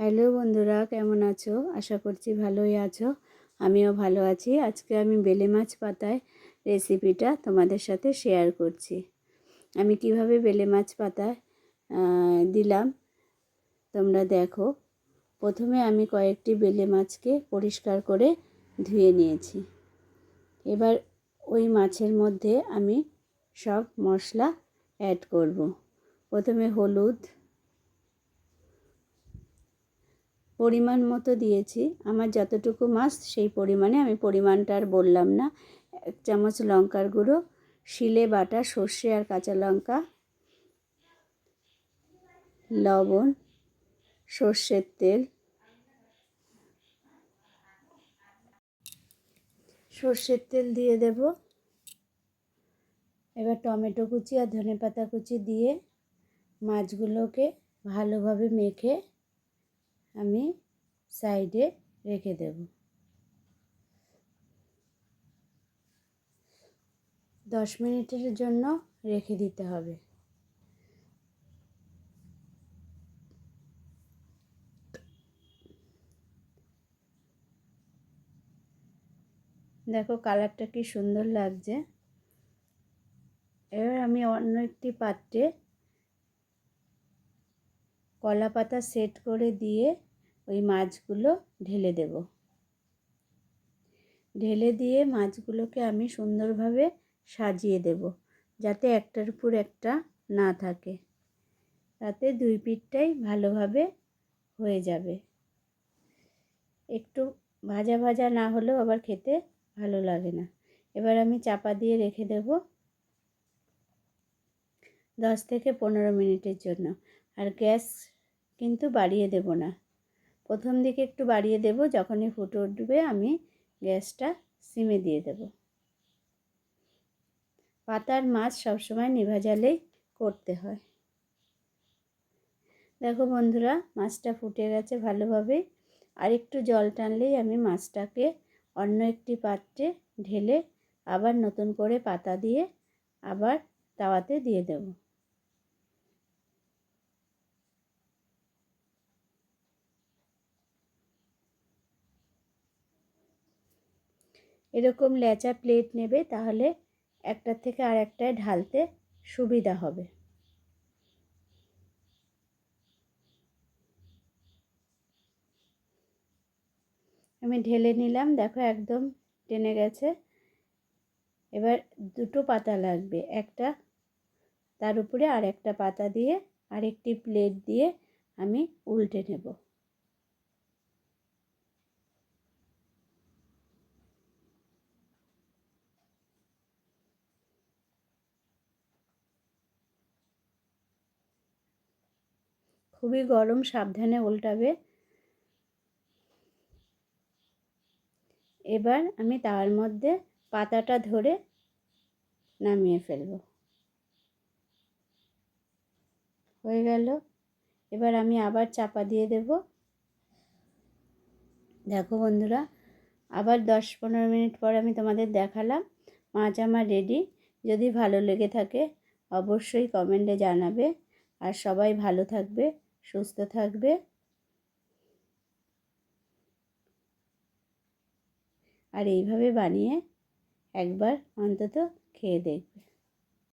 Hello বন্ধুরা, কেমন আছো? আশা করছি ভালোই আছো। আমিও ভালো আছি। আজকে আমি বেলে মাছ পাতায় রেসিপিটা তোমাদের সাথে শেয়ার করছি। আমি কীভাবে বেলে মাছ পাতায় দিলাম, তোমরা দেখো। প্রথমে আমি কয়েকটি বেলে মাছকে পরিষ্কার করে ধুয়ে নিয়েছি। এবার ওই মাছের মধ্যে আমি সব মশলা অ্যাড করব। প্রথমে হলুদ পরিমাণ মতো দিয়েছি। আমার যতটুকু মাছ, সেই পরিমাণে আমি পরিমাণটা আর বললাম না। এক চামচ লঙ্কার গুঁড়ো, শিলে বাটা, সর্ষে আর কাঁচা লঙ্কা, লবণ, সর্ষের তেল। সর্ষের তেল দিয়ে দেব। এবার টমেটো কুচি আর ধনে পাতা কুচি দিয়ে মাছগুলোকে ভালোভাবে মেখে আমি সাইডে রেখে দেব। দশ মিনিটের জন্য রেখে দিতে হবে। দেখো কালারটা কি সুন্দর লাগছে। এবার আমি অন্য একটি পাত্রে কলা পাতা সেট করে দিয়ে ওই মাছগুলো ঢেলে দেব। ঢেলে দিয়ে মাছগুলোকে আমি সুন্দরভাবে সাজিয়ে দেব যাতে একটার উপর একটা না থাকে। তাতে দুই পিঠটাই ভালোভাবে হয়ে যাবে। একটু ভাজা ভাজা না হলেও আবার খেতে ভালো লাগে না। এবার আমি চাপা দিয়ে রেখে দেব দশ থেকে পনেরো মিনিটের জন্য। আর গ্যাস কিন্তু বাড়িয়ে দেব না। প্রথম দিকে একটু বাড়িয়ে দেব, যখনই ফুটে উঠবে আমি গ্যাসটা সিমে দিয়ে দেব। পাতার মাছ সবসময় নিভা জালেই করতে হয়। দেখো বন্ধুরা, মাছটা ফুটে গেছে ভালোভাবে। আর একটু জল টানলেই আমি মাছটাকে অন্য একটি পাত্রে ঢেলে আবার নতুন করে পাতা দিয়ে আবার তাওয়াতে দিয়ে দেবো। এরকম ল্যাচা প্লেট নেবে, তাহলে একটার থেকে আর একটায় ঢালতে সুবিধা হবে। আমি ঢেলে নিলাম, দেখো একদম টেনে গেছে। এবার দুটো পাতা লাগবে, একটা তার উপরে আর একটা পাতা দিয়ে আরেকটি প্লেট দিয়ে আমি উল্টে নেব। খুবই গরম, সাবধানে উল্টাবে এবার আমি তার মধ্যে পাতাটা ধরে নামিয়ে ফেলব। হয়ে গেল। এবার আমি আবার চাপা দিয়ে দেব। দেখো বন্ধুরা, আবার দশ পনেরো মিনিট পর আমি তোমাদের দেখালাম মাছ আমার রেডি যদি ভালো লেগে থাকে, অবশ্যই কমেন্টে জানাবে। আর সবাই ভালো থাকবে। সুস্থ থাকবে। আর এইভাবে বানিয়ে একবার অন্তত খেয়ে দেখবে।